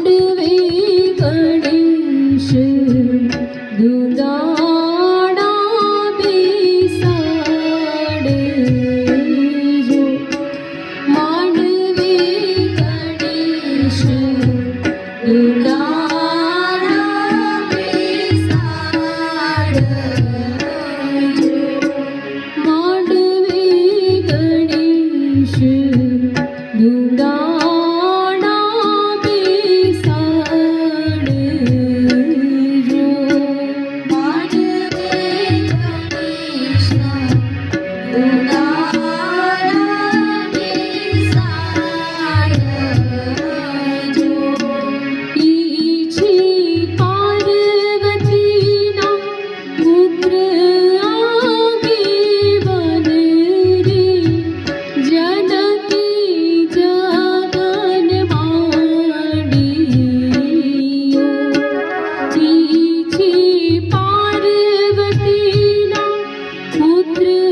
માંડવી ગણેશ દુદાડા બેસાડે જો માંડવી ગણેશ દુદાડા બેસાડે என்று